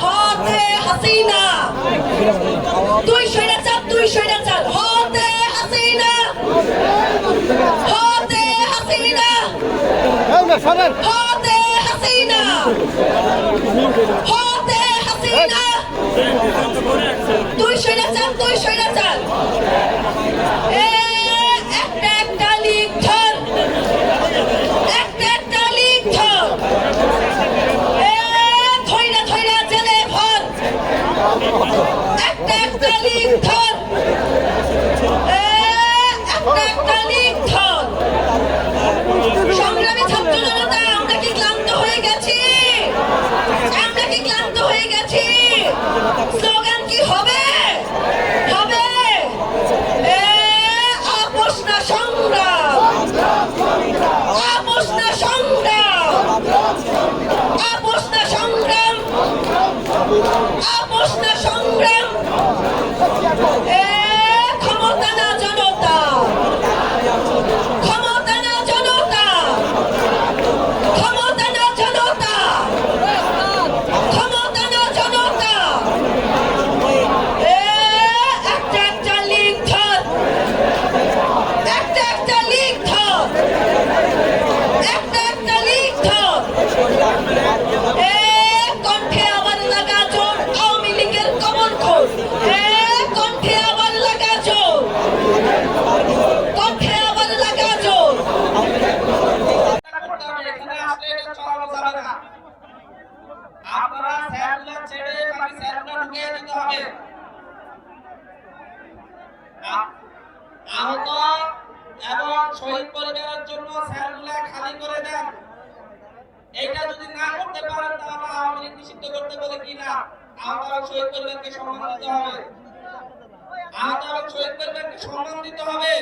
হতে হাসিনা। তুই সইরা চাল তুই সইরা চাল হতে হাসিনা। হতে হাসিনা। হতে হাসিনা। হতে তুই তুই এ একটা একটা লিখ ধর একটা একটা লিখ ধর এ ধইরা ধইরা জেলে ভর একটা একটা লিখ ধর এ একটা একটা লিখ ধর সংগ্রামী ছাত্র জনতা আমরা কি ক্লান্ত হয়ে গেছি আমরা কি ক্লান্ত হয়ে গেছি স্লোগান কি হবে হবে এ আপোষ না সংগ্রাম আপোষ না সংগ্রাম আপোষ না সংগ্রাম আপোষ না সংগ্রাম এ ক্ষমতা না জনতা ক্ষমতা না জনতা ক্ষমতা না জনতা ক্ষমতা না জনতা এ একটা একটা লিখ ধর একটা একটা লিখ ধর একটা একটা লিখ ধর এ কণ্ঠে আবার লাগা জোর আওয়ামী লীগের কমন খোর এ কণ্ঠে আবার লাগা জোর কণ্ঠে আবার লাগা জোর করতে হবে, এখানে আসলে এটা চালানো যাবে না। এইটা যদি না করতে পারেন, তাহলে আওয়ামী লীগ করতে বলে কি না? শহীদ পরিবারকে সম্মান দিতে হবে। আহত শহীদ পরিবারকে সম্মান দিতে হবে।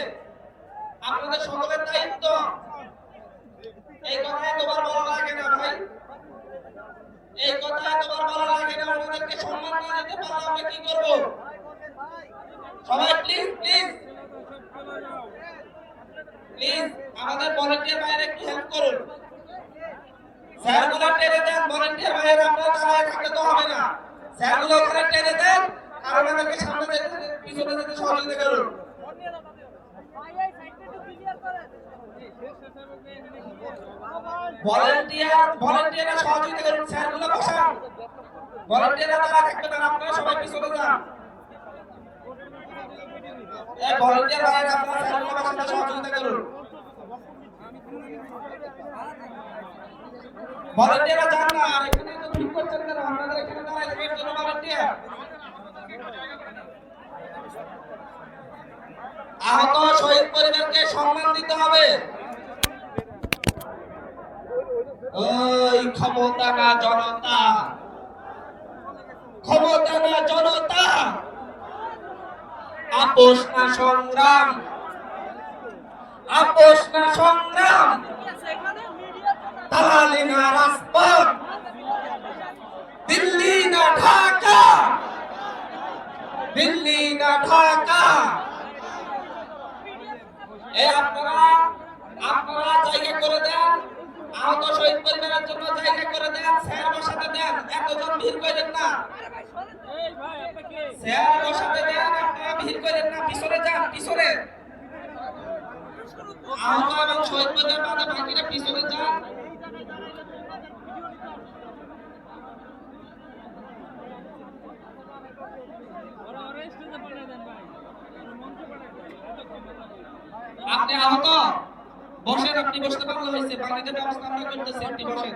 আপনাদের সকলের দায়িত্ব। এই কথা এতবার বলা লাগে না ভাই। এই কথা এতবার বলা লাগে না, ওনাদেরকে সম্মান না দিতে পারলে আমরা কি করব? সবাই প্লিজ প্লিজ প্লিজ আমাদের ভলেন্টিয়ার ভাইয়েরা একটু হেল্প করুন। স্যারগুলো টেনে দেন ভলেন্টিয়ার ভাইয়েরা, আপনারা দাঁড়ায় থাকলে তো হবে না। স্যারগুলো ওখানে টেনে দেন, আর ওনাদেরকে সামনে পিছনে যেতে সহযোগিতা করুন। ভলান্টিয়ার, ভলান্টিয়াররা সহযোগিতা করুন, স্যারগুলো বসান। ভলান্টিয়াররা তারা থাকবে না আপনারা সবাই যান এই ভলান্টিয়ার আপনারা বসাতে সহযোগিতা করুন। যান না এখানে তো ঠিক করছেন কেন? আপনাদের এখানে দাঁড়ায় জন্য ভলান্টিয়ার। আহত শহীদ পরিবারকে সম্মান দিতে হবে। ওই ক্ষমতা না জনতা। ক্ষমতা না জনতা। আপোষ না সংগ্রাম। আপোষ না সংগ্রাম। দালালি না রাজপথ। দিল্লি না ঢাকা। দিল্লি না ঢাকা। এই আপনারা আপনারা জায়গা করে দেন। আহত শহীদ পরিবারের জন্য জায়গা করে দেন, স্যার বসাতে দেন, এতজন ভিড় করেন না। স্যার বসাতে দেন, আপনারা ভিড় করেন না, পিছনে যান, পিছনে। আহত এবং শহীদ পরিবার বাদে বাকিরা পিছনে যান। আপনি আহত? বসেন আপনি বসতে পারলে হয়েছে। পানিতে ব্যবস্থা আমরা করতেছি আপনি বসেন।